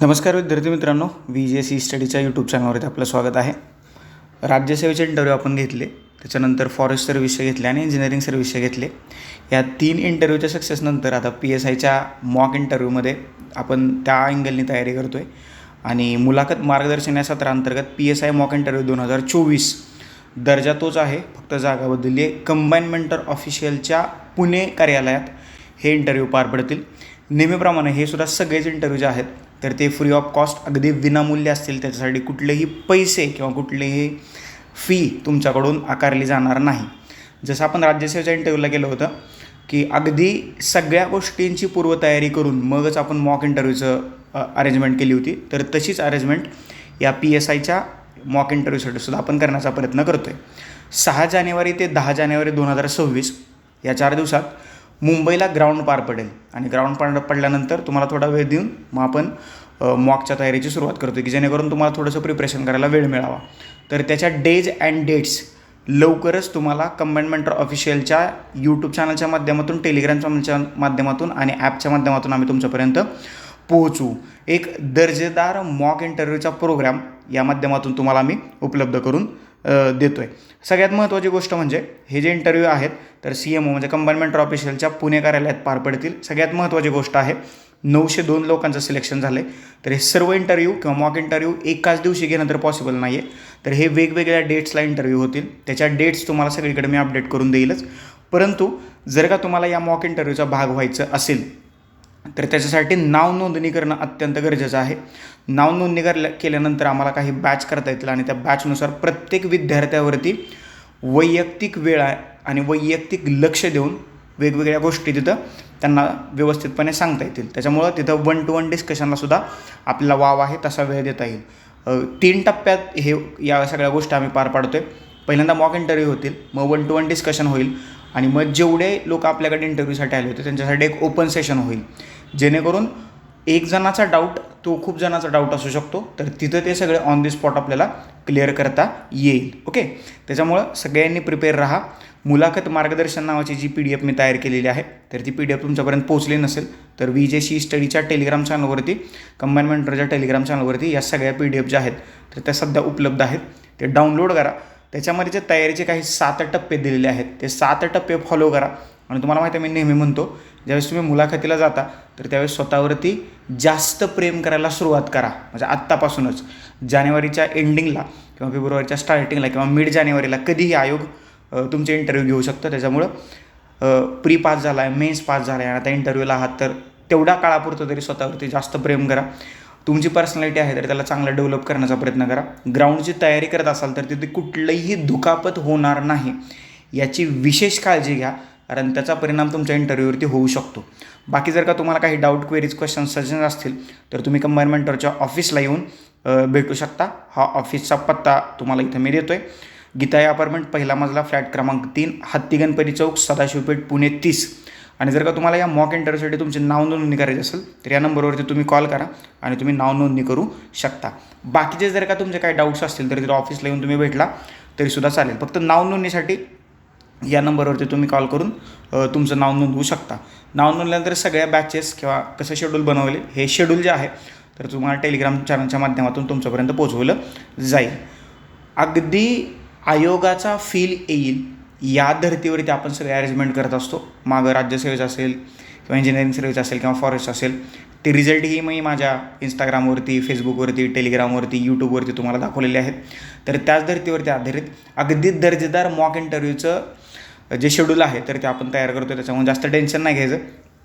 नमस्कार विद्यार्थी मित्रांनो व्ही जे सी स्टडीच्या यूट्यूब चॅनलवरती आपलं स्वागत आहे. राज्यसेवेचे इंटरव्ह्यू आपण घेतले त्याच्यानंतर फॉरेस्ट सर्व्हिसचे घेतले आणि इंजिनिअरिंग सर्व्हिसचे घेतले. या तीन इंटरव्ह्यूच्या सक्सेसनंतर आता पी एस आयच्या मॉक इंटरव्ह्यूमध्ये आपण त्या अँगलनी तयारी करतो आहे आणि मुलाखत मार्गदर्शन या सत्रांतर्गत P S I mock interview दोन हजार चोवीस दर्जा तोच आहे. फक्त जागा बदलली आहे. कंबाईन मेंटर ऑफिशियलच्या पुणे कार्यालयात हे इंटरव्ह्यू पार पडतील. नेहमीप्रमाणे हे सुद्धा सगळेच इंटरव्ह्यू जे आहेत तर ते फ्री ऑफ कॉस्ट अगदी विनामूल्य असतील त्याच्यासाठी कुठलेही पैसे किंवा कुठलीही फी तुमच्याकडून आकारली जाणार नाही. जसं आपण राज्यसेवेच्या इंटरव्ह्यूला गेलं होतं की अगदी सगळ्या गोष्टींची पूर्वतयारी करून मगच आपण मॉक इंटरव्ह्यूचं अरेंजमेंट केली होती. तर तशीच अरेंजमेंट या पी एस आयच्या मॉक इंटरव्ह्यूसाठी सुद्धा आपण करण्याचा प्रयत्न करतो आहे सहा जानेवारी ते दहा जानेवारी दोन हजार सव्वीस या चार दिवसात मुंबईला ग्राउंड पार पडेल. आणि ग्राउंड पार पडल्यानंतर तुम्हाला थोडा वेळ देऊन मग आपण मॉकच्या तयारीची सुरुवात करतो की जेणेकरून तुम्हाला थोडंसं प्रिपरेशन करायला वेळ मिळावा. तर त्याच्या डेज अँड डेट्स लवकरच तुम्हाला कंबाईन मेंटर ऑफिशियलच्या यूट्यूब चॅनलच्या माध्यमातून टेलिग्राम चॅनलच्या माध्यमातून आणि ॲपच्या माध्यमातून आम्ही तुमच्यापर्यंत पोहोचू. एक दर्जेदार मॉक इंटरव्ह्यूचा प्रोग्राम या माध्यमातून तुम्हाला आम्ही उपलब्ध करून देतो आहे सगळ्यात महत्त्वाची गोष्ट म्हणजे हे जे इंटरव्ह्यू आहेत तर सी एम ओ म्हणजे कंबाईनमेंट ऑफिशियलच्या पुणे कार्यालयात पार पडतील. सगळ्यात महत्त्वाची गोष्ट आहे नऊशे दोन लोकांचं सिलेक्शन झालं आहे तर हे सर्व इंटरव्ह्यू किंवा मॉक इंटरव्ह्यू एकाच दिवशी घेणं तर पॉसिबल नाही आहे तर हे वेगवेगळ्या डेट्सला इंटरव्ह्यू होतील. त्याच्या डेट्स तुम्हाला सगळीकडे मी अपडेट करून देईलच. परंतु जर का तुम्हाला या मॉक इंटरव्ह्यूचा भाग व्हायचं असेल तर त्याच्यासाठी नाव नोंदणी करणं अत्यंत गरजेचं आहे. नाव नोंदणी करल्या केल्यानंतर आम्हाला काही बॅच करता येतील आणि त्या बॅचनुसार प्रत्येक विद्यार्थ्यावरती वैयक्तिक वेळ आहे आणि वैयक्तिक लक्ष देऊन वेगवेगळ्या गोष्टी तिथं त्यांना व्यवस्थितपणे सांगता येतील. त्याच्यामुळं तिथं वन टू वन डिस्कशनला आपल्याला वाव आहे तसा वेळ देता येईल. तीन टप्प्यात हे या सगळ्या गोष्टी आम्ही पार पाडतो आहे पहिल्यांदा मॉक इंटरव्ह्यू होतील मग वन टू वन डिस्कशन होईल आणि मग जेवढे लोक आपल्याकडे इंटरव्ह्यूसाठी आले होते त्यांच्यासाठी एक ओपन सेशन होईल. जेणेकरून एक जणाचा डाऊट तो खूप जणाचा डाऊट असू शकतो. तर तिथं ते सगळे ऑन दी स्पॉट आपल्याला क्लिअर करता येईल. ओके त्याच्यामुळं सगळ्यांनी प्रिपेअर राहा. मुलाखत मार्गदर्शन नावाची जी पी डी एफ मी तयार केलेली आहे तर ती पी डी एफ तुमच्यापर्यंत पोहोचली नसेल तर वी जे सी स्टडीच्या टेलिग्राम चॅनलवरती कंबाईन मेंटरच्या टेलिग्राम चॅनलवरती या सगळ्या पी डी एफ ज्या आहेत तर त्या सध्या उपलब्ध आहेत. ते डाउनलोड करा. त्याच्यामध्ये जे तयारीचे काही सात टप्पे दिलेले आहेत ते सात टप्पे फॉलो करा. आणि तुम्हाला माहिती आहे मी नेहमी म्हणतो ज्यावेळेस तुम्ही मुलाखतीला जाता तर त्यावेळेस स्वतःवरती जास्त प्रेम करायला सुरुवात करा. म्हणजे आत्तापासूनच. जानेवारीच्या एंडिंगला किंवा फेब्रुवारीच्या स्टार्टिंगला किंवा मिड जानेवारीला कधीही आयोग तुमचे इंटरव्ह्यू घेऊ शकतो. त्याच्यामुळं प्री पास झाला आहे मेन्स पास झाला आहे आता इंटरव्ह्यूला आहात तर तेवढ्या काळापुरतं तरी स्वतःवरती जास्त प्रेम करा. तुमची पर्सनॅलिटी आहे तर त्याला चांगलं डेव्हलप करण्याचा प्रयत्न करा. ग्राउंडची तयारी करत असाल तर तिथे कुठलंही दुखापत होणार नाही. याची विशेष काळजी घ्या. कारण त्याचा परिणाम तुमच्या इंटरव्ह्यूवरती होऊ शकतो. बाकी जर का तुम्हाला काही डाऊट क्वेरीज क्वेश्चन सजेशन असतील तर तुम्ही कंबाईन मेंटरच्या ऑफिसला येऊन भेटू शकता. हा ऑफिसचा पत्ता तुम्हाला इथं मी देतो आहे गीताई अपार्टमेंट पहिला मजला फ्लॅट क्रमांक तीन हत्ती गणपती चौक सदाशिवपेठ पुणे तीस. आणि जर का तुम्हाला या मॉक इंटरव्ह्यूसाठी तुमची नाव नोंदणी करायची असेल तर या नंबरवरती तुम्ही कॉल करा आणि तुम्ही नाव नोंदणी करू शकता. बाकीचे जर का तुमचे काही डाऊट्स असतील तर तिथं ऑफिसला येऊन तुम्ही भेटला तरीसुद्धा चालेल. फक्त नाव नोंदणीसाठी या नंबरवरती तुम्ही कॉल करून तुमचं नाव नोंदवू शकता. नाव नोंदल्यानंतर सगळ्या बॅचेस किंवा कसं शेड्यूल बनवले हे शेड्यूल जे आहे तर तुम्हाला टेलिग्राम चॅनलच्या माध्यमातून तुमच्यापर्यंत पोचवलं जाईल. अगदी आयोगाचा फील येईल या धर्तीवरती आपण सगळे अरेंजमेंट करत असतो. मागं राज्य सर्विस असेल किंवा इंजिनिअरिंग सर्व्हिस असेल किंवा फॉरेस्ट असेल ते रिझल्टही मी माझ्या इंस्टाग्रामवरती फेसबुकवरती टेलिग्रामवरती यूट्यूबवरती तुम्हाला दाखवलेले आहेत. तर त्याच धर्तीवरती आधारित अगदी दर्जेदार मॉक इंटरव्ह्यूचं जे शेड्यूल आहे तर ते आपण तयार करतो त्याच्यामुळे जास्त टेन्शन नाही घ्यायचं.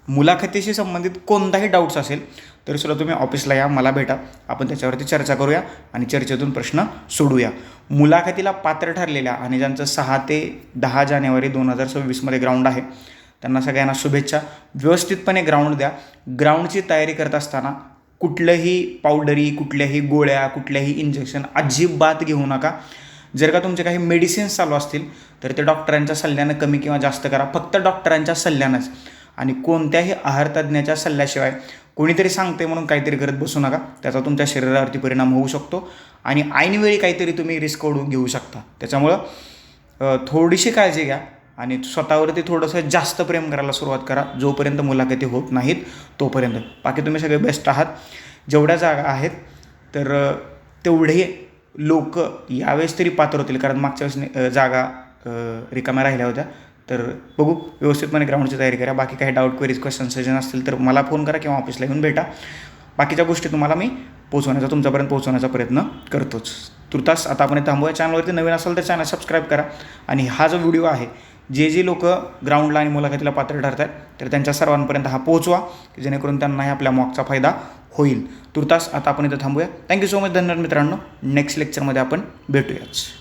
मुलाखतीशी संबंधित कोणताही डाऊट्स असेल तर सुद्धा तुम्ही ऑफिसला या मला भेटा. आपण त्याच्यावरती चर्चा करूया आणि चर्चेतून प्रश्न सोडूया. मुलाखतीला पात्र ठरलेल्या आणि ज्यांचं सहा ते दहा जानेवारी दोन हजार सव्वीसमध्ये ग्राउंड आहे त्यांना सगळ्यांना शुभेच्छा. व्यवस्थितपणे ग्राउंड द्या. ग्राउंडची तयारी करत असताना कुठलंही पावडरी कुठल्याही गोळ्या कुठल्याही इंजेक्शन अजिबात घेऊ नका. जर का तुमचे काही मेडिसिन्स चालू असतील तर ते डॉक्टरांच्या सल्ल्यानं कमी किंवा जास्त करा. फक्त डॉक्टरांच्या सल्ल्यानंच. आणि कोणत्याही आहारतज्ञाच्या सल्ल्याशिवाय कोणीतरी सांगते म्हणून काहीतरी करत बसू नका. त्याचा तुमच्या शरीरावरती परिणाम होऊ शकतो. आणि ऐनवेळी काहीतरी तुम्ही रिस्क ओढून घेऊ शकता. त्याच्यामुळं थोडीशी काळजी घ्या. आणि स्वतःवरती थोडंसं जास्त प्रेम करायला सुरुवात करा. जोपर्यंत मुलाखती होत नाहीत तोपर्यंत. बाकी तुम्ही सगळे बेस्ट आहात. जेवढ्या जागा आहेत तर तेवढे लोक यावेळेस तरी पात्र होतील. कारण मागच्या वेळेस जागा रिकाम्या राहिल्या होत्या. तर बघू व्यवस्थितपणे ग्राउंडची तयारी करा. बाकी काही डाऊट क्वेरीज क्वेश्चन सजेशन असतील तर मला फोन करा किंवा ऑफिसला येऊन भेटा. बाकीच्या गोष्टी तुम्हाला मी पोहोचवण्याचा तुमच्यापर्यंत पोहोचवण्याचा प्रयत्न करतोच. तुर्तास आता आपण थांबूया. चॅनलवरती नवीन असाल तर चॅनल सबस्क्राईब करा. आणि हा जो व्हिडिओ आहे जे जे लोक ग्राउंडला आणि मुलाखतीला पात्र ठरत आहेत तर त्यांच्या सर्वांपर्यंत हा पोहोचवा की जेणेकरून त्यांनाही आपल्या मॉकचा फायदा होईल. तुर्तास आता आपण इथं थांबूया. थँक्यू सो मच धन्यवाद मित्रांनो. नेक्स्ट लेक्चरमध्ये आपण भेटूयाच.